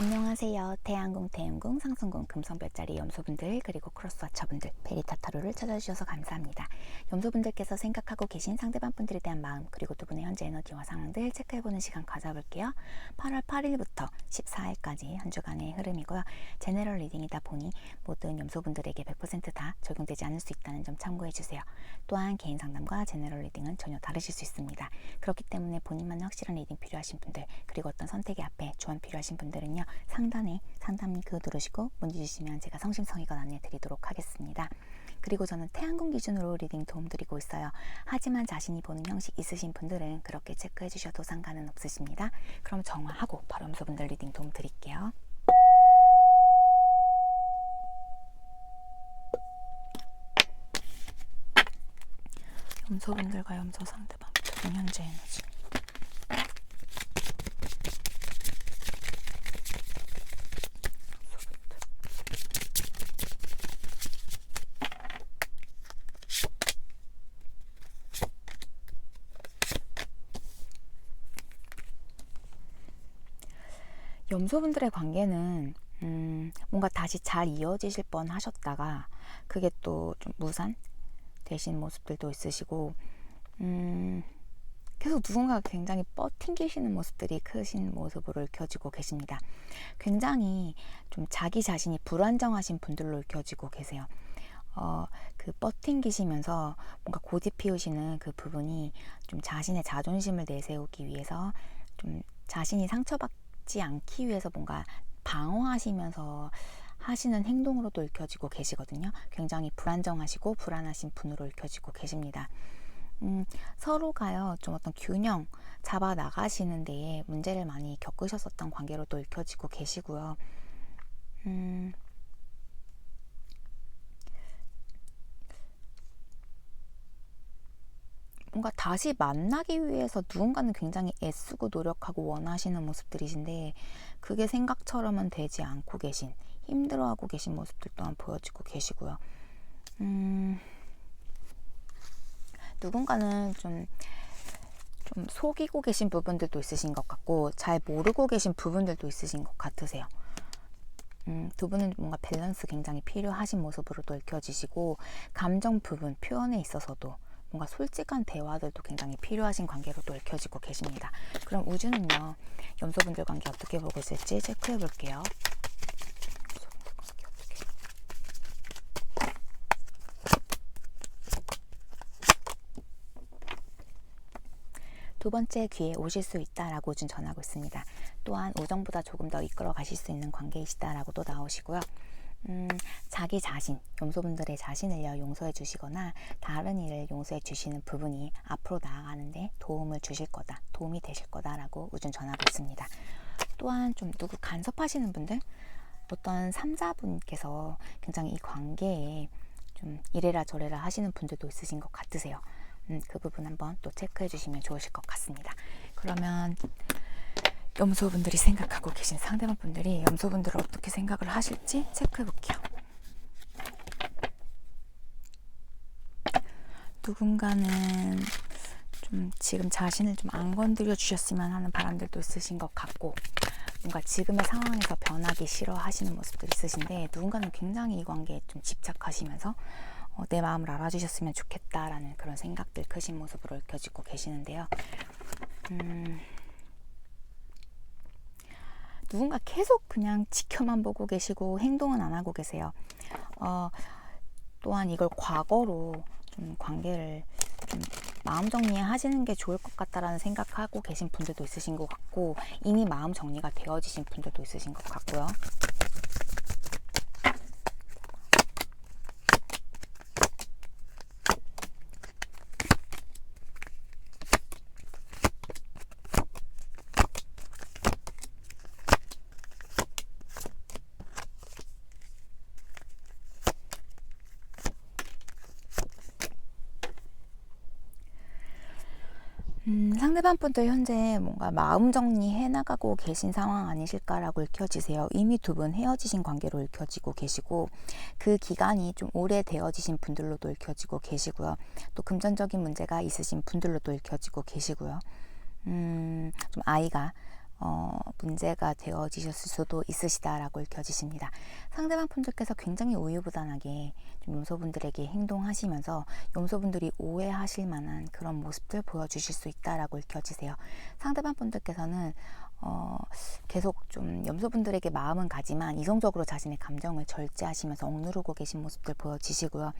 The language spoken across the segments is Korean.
안녕하세요. 태양궁, 태음궁, 상승궁, 금성별자리 염소분들 그리고 크로스와처분들 베리타타로를 찾아주셔서 감사합니다. 염소분들께서 생각하고 계신 상대방 분들에 대한 마음 그리고 두 분의 현재 에너지와 상황들 체크해보는 시간 가져볼게요. 8월 8일부터 14일까지 한 주간의 흐름이고요. 제네럴 리딩이다 보니 모든 염소분들에게 100%다 적용되지 않을 수 있다는 점 참고해주세요. 또한 개인 상담과 제네럴 리딩은 전혀 다르실 수 있습니다. 그렇기 때문에 본인만의 확실한 리딩 필요하신 분들 그리고 어떤 선택의 앞에 조언 필요하신 분들은요 상단에 상담 링크 누르시고 문의 주시면 제가 성심성의껏 안내 드리도록 하겠습니다. 그리고 저는 태양궁 기준으로 리딩 도움 드리고 있어요. 하지만 자신이 보는 형식 있으신 분들은 그렇게 체크해 주셔도 상관은 없으십니다. 그럼 정화하고 바로 염소분들 리딩 도움 드릴게요. 염소분들과 염소 상대방 분 현재 에너지 염소분들의 관계는 음, 뭔가 다시 잘 이어지실 뻔 하셨다가 그게 또 좀 무산 되신 모습들도 있으시고 음, 계속 누군가가 굉장히 뻗팅기시는 모습들이 크신 모습으로 읽혀지고 계십니다. 굉장히 좀 자기 자신이 불안정하신 분들로 읽혀지고 계세요. 어, 그 뻗팅기시면서 뭔가 고집 피우시는 그 부분이 좀 자신의 자존심을 내세우기 위해서 좀 자신이 상처받 지 않기 위해서 뭔가 방어하시면서 하시는 행동으로도 읽혀지고 계시거든요. 굉장히 불안정하시고 불안하신 분으로 읽혀지고 계십니다. 음, 서로가요, 좀 어떤 균형 잡아 나가시는 데에 문제를 많이 겪으셨었던 관계로도 읽혀지고 계시고요. 음, 뭔가 다시 만나기 위해서 누군가는 굉장히 애쓰고 노력하고 원하시는 모습들이신데 그게 생각처럼은 되지 않고 계신 힘들어하고 계신 모습들 또한 보여지고 계시고요. 음, 누군가는 좀, 좀 속이고 계신 부분들도 있으신 것 같고 잘 모르고 계신 부분들도 있으신 것 같으세요. 음, 두 분은 뭔가 밸런스 굉장히 필요하신 모습으로 도 읽혀지시고 감정 부분 표현에 있어서도 뭔가 솔직한 대화들도 굉장히 필요하신 관계로도 읽혀지고 계십니다. 그럼 우주는요, 염소분들 관계 어떻게 보고 있을지 체크해 볼게요. 두 번째 기회에 오실 수 있다라고 좀 전하고 있습니다. 또한 우정보다 조금 더 이끌어 가실 수 있는 관계이시다라고 또 나오시고요. 음, 자기 자신, 염소분들의 자신을요, 용서해 주시거나 다른 일을 용서해 주시는 부분이 앞으로 나아가는데 도움을 주실 거다, 도움이 되실 거다라고 우준 전하고 있습니다. 또한 좀 누구 간섭하시는 분들, 어떤 삼자분께서 굉장히 이 관계에 좀 이래라 저래라 하시는 분들도 있으신 것 같으세요. 음, 그 부분 한번 또 체크해 주시면 좋으실 것 같습니다. 그러면 염소분들이 생각하고 계신 상대방 분들이 염소분들을 어떻게 생각을 하실지 체크해 볼게요. 누군가는 좀 지금 자신을 좀 안 건드려 주셨으면 하는 바람들도 있으신 것 같고 뭔가 지금의 상황에서 변하기 싫어하시는 모습도 있으신데 누군가는 굉장히 이 관계에 좀 집착하시면서 어, 내 마음을 알아주셨으면 좋겠다라는 그런 생각들 크신 모습으로 읽혀지고 계시는데요. 음, 누군가 계속 그냥 지켜만 보고 계시고 행동은 안 하고 계세요. 어, 또한 이걸 과거로 좀 관계를 좀 마음 정리하시는 게 좋을 것 같다라는 생각하고 계신 분들도 있으신 것 같고 이미 마음 정리가 되어지신 분들도 있으신 것 같고요. 음, 상대방 분들 현재 뭔가 마음 정리해 나가고 계신 상황 아니실까라고 읽혀지세요. 이미 두 분 헤어지신 관계로 읽혀지고 계시고 그 기간이 좀 오래 되어지신 분들로도 읽혀지고 계시고요. 또 금전적인 문제가 있으신 분들로도 읽혀지고 계시고요. 음, 좀 아이가 어, 문제가 되어지셨을 수도 있으시다라고 읽혀지십니다. 상대방 분들께서 굉장히 우유부단하게 좀 염소분들에게 행동하시면서 염소분들이 오해하실 만한 그런 모습들 보여주실 수 있다라고 읽혀지세요. 상대방 분들께서는 어, 계속 좀 염소분들에게 마음은 가지만 이성적으로 자신의 감정을 절제하시면서 억누르고 계신 모습들 보여지시고요.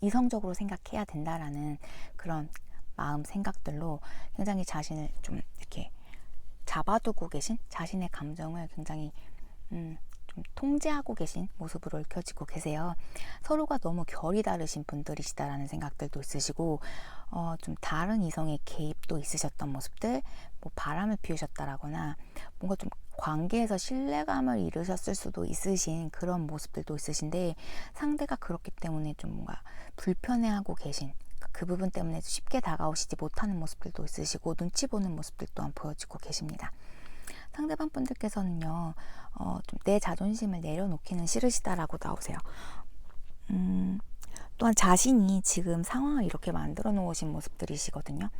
이성적으로 생각해야 된다라는 그런 마음 생각들로 굉장히 자신을 좀 이렇게 잡아두고 계신 자신의 감정을 굉장히 음, 좀 통제하고 계신 모습으로 읽혀지고 계세요. 서로가 너무 결이 다르신 분들이시다라는 생각들도 있으시고 어, 좀 다른 이성의 개입도 있으셨던 모습들, 뭐 바람을 피우셨다라거나 뭔가 좀 관계에서 신뢰감을 잃으셨을 수도 있으신 그런 모습들도 있으신데 상대가 그렇기 때문에 좀 뭔가 불편해하고 계신 그 부분 때문에 쉽게 다가오시지 못하는 모습들도 있으시고 눈치 보는 모습들 또한 보여지고 계십니다. 상대방 분들께서는요, 어, 좀내 자존심을 내려놓기는 싫으시다라고 나오세요. 음, 또한 자신이 지금 상황을 이렇게 만들어 놓으신 모습들이시거든요.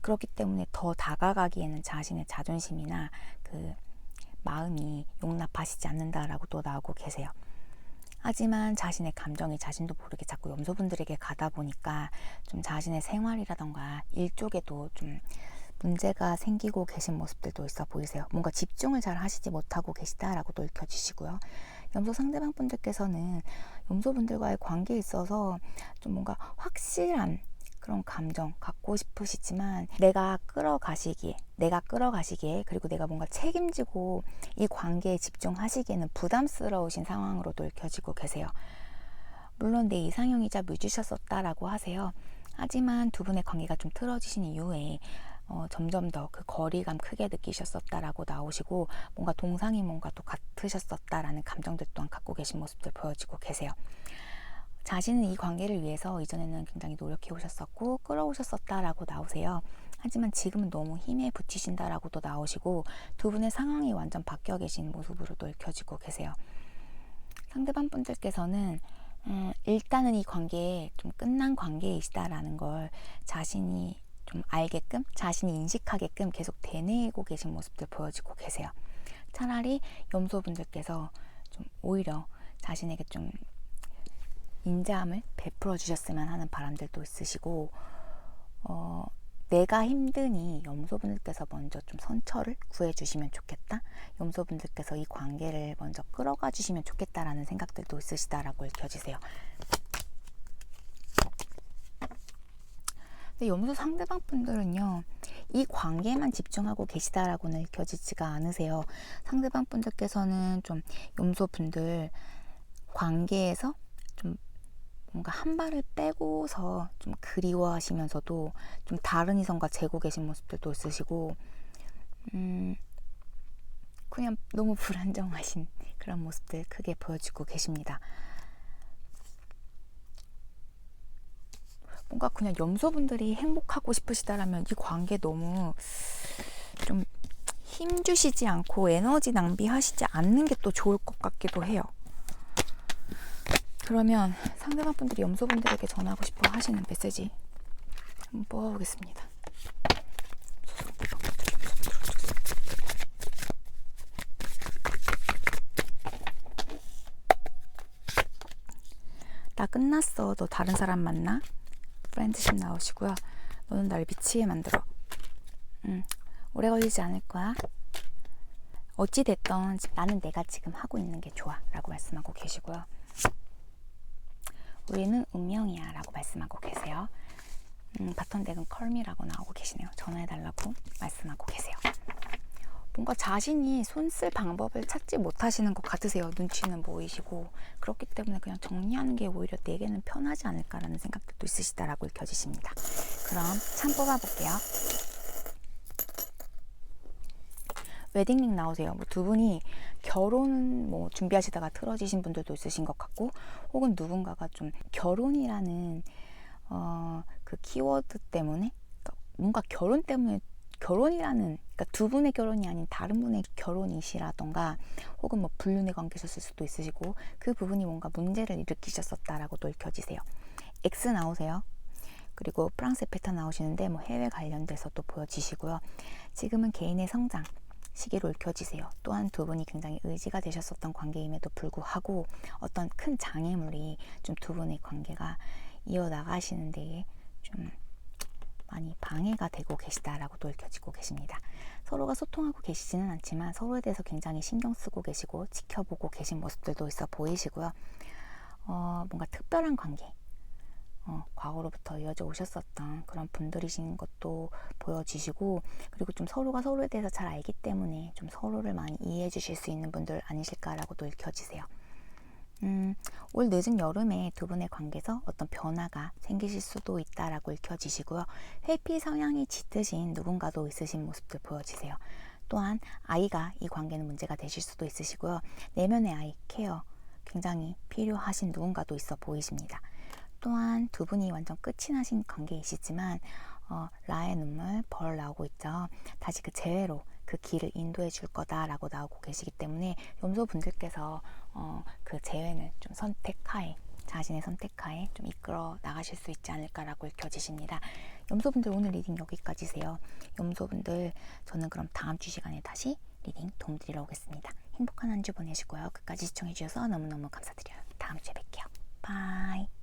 그렇기 때문에 더 다가가기에는 자신의 자존심이나 그 마음이 용납하시지 않는다라고 또 나오고 계세요. 하지만 자신의 감정이 자신도 모르게 자꾸 염소분들에게 가다 보니까 좀 자신의 생활이라던가 일 쪽에도 좀 문제가 생기고 계신 모습들도 있어 보이세요. 뭔가 집중을 잘 하시지 못하고 계시다라고도 읽혀지시고요. 염소 상대방 분들께서는 염소분들과의 관계에 있어서 좀 뭔가 확실한 그런 감정 갖고 싶으시지만 내가 끌어가시기에 내가 끌어가시기에 그리고 내가 뭔가 책임지고 이 관계에 집중하시기에는 부담스러우신 상황으로도 읽혀지고 계세요. 물론 내 이상형이자 뮤지셨었다라고 하세요. 하지만 두 분의 관계가 좀 틀어지신 이후에 어, 점점 더 그 거리감 크게 느끼셨었다라고 나오시고 뭔가 동상이 뭔가 또 같으셨었다라는 감정들 또한 갖고 계신 모습들 보여지고 계세요. 자신은 이 관계를 위해서 이전에는 굉장히 노력해 오셨었고 끌어오셨었다라고 나오세요. 하지만 지금은 너무 힘에 부치신다라고도 나오시고 두 분의 상황이 완전 바뀌어 계신 모습으로도 읽혀지고 계세요. 상대방 분들께서는 음, 일단은 이 관계에 좀 끝난 관계이시다라는 걸 자신이 좀 알게끔 자신이 인식하게끔 계속 되뇌고 계신 모습들 보여지고 계세요. 차라리 염소분들께서 좀 오히려 자신에게 좀 인자함을 베풀어 주셨으면 하는 바람들도 있으시고 어, 내가 힘드니 염소분들께서 먼저 좀 선처를 구해 주시면 좋겠다. 염소분들께서 이 관계를 먼저 끌어가 주시면 좋겠다라는 생각들도 있으시다라고 읽혀지세요. 근데 염소 상대방 분들은요, 이 관계에만 집중하고 계시다라고는 읽혀지지가 않으세요. 상대방 분들께서는 좀 염소 분들 관계에서 좀 뭔가 한 발을 빼고서 좀 그리워하시면서도 좀 다른 이성과 재고 계신 모습들도 있으시고, 음, 그냥 너무 불안정하신 그런 모습들 크게 보여주고 계십니다. 뭔가 그냥 염소분들이 행복하고 싶으시다라면 이 관계 너무 좀 힘주시지 않고 에너지 낭비하시지 않는 게 또 좋을 것 같기도 해요. 그러면 상대방 분들이 염소분들에게 전하고 싶어 하시는 메시지 한번 뽑아보겠습니다. 나 끝났어. 너 다른 사람 만나? 프렌드십 나오시고요. 너는 날 미치게 만들어. 음, 오래 걸리지 않을 거야. 어찌 됐던 나는 내가 지금 하고 있는 게 좋아 라고 말씀하고 계시고요. 우리는 운명이야 라고 말씀하고 계세요. 음, 바톤 덱은 컬미라고 나오고 계시네요. 전화해달라고 말씀하고 계세요. 뭔가 자신이 손 쓸 방법을 찾지 못하시는 것 같으세요. 눈치는 보이시고 그렇기 때문에 그냥 정리하는 게 오히려 내게는 편하지 않을까라는 생각도 있으시다라고 읽혀지십니다. 그럼 참 뽑아볼게요. 웨딩링 나오세요. 뭐 두 분이 결혼 뭐 준비하시다가 틀어지신 분들도 있으신 것 같고, 혹은 누군가가 좀 결혼이라는 어, 그 키워드 때문에 그러니까 뭔가 결혼 때문에 결혼이라는 그러니까 두 분의 결혼이 아닌 다른 분의 결혼이시라던가 혹은 뭐 불륜의 관계셨을 수도 있으시고 그 부분이 뭔가 문제를 일으키셨었다라고도 읽혀지세요. X 나오세요. 그리고 프랑스 패턴 나오시는데 뭐 해외 관련돼서 또 보여지시고요. 지금은 개인의 성장 시기로 읽혀지세요. 또한 두 분이 굉장히 의지가 되셨었던 관계임에도 불구하고 어떤 큰 장애물이 좀 두 분의 관계가 이어나가시는 데에 좀 많이 방해가 되고 계시다라고도 읽혀지고 계십니다. 서로가 소통하고 계시지는 않지만 서로에 대해서 굉장히 신경 쓰고 계시고 지켜보고 계신 모습들도 있어 보이시고요. 어, 뭔가 특별한 관계, 어, 과거로부터 이어져 오셨었던 그런 분들이신 것도 보여지시고 그리고 좀 서로가 서로에 대해서 잘 알기 때문에 좀 서로를 많이 이해해 주실 수 있는 분들 아니실까라고도 읽혀지세요. 음, 올 늦은 여름에 두 분의 관계에서 어떤 변화가 생기실 수도 있다라고 읽혀지시고요. 회피 성향이 짙으신 누군가도 있으신 모습들 보여지세요. 또한 아이가 이 관계는 문제가 되실 수도 있으시고요. 내면의 아이 케어 굉장히 필요하신 누군가도 있어 보이십니다. 또한 두 분이 완전 끝이 나신 관계이시지만 어, 라의 눈물 벌 나오고 있죠. 다시 그 재회로 그 길을 인도해 줄 거다라고 나오고 계시기 때문에 염소 분들께서 어, 그 재회는 좀 선택하에 자신의 선택하에 좀 이끌어 나가실 수 있지 않을까라고 읽혀지십니다. 염소분들 오늘 리딩 여기까지세요. 염소분들 저는 그럼 다음 주 시간에 다시 리딩 도움드리러 오겠습니다. 행복한 한 주 보내시고요. 끝까지 시청해 주셔서 너무너무 감사드려요. 다음 주에 뵐게요. 바이.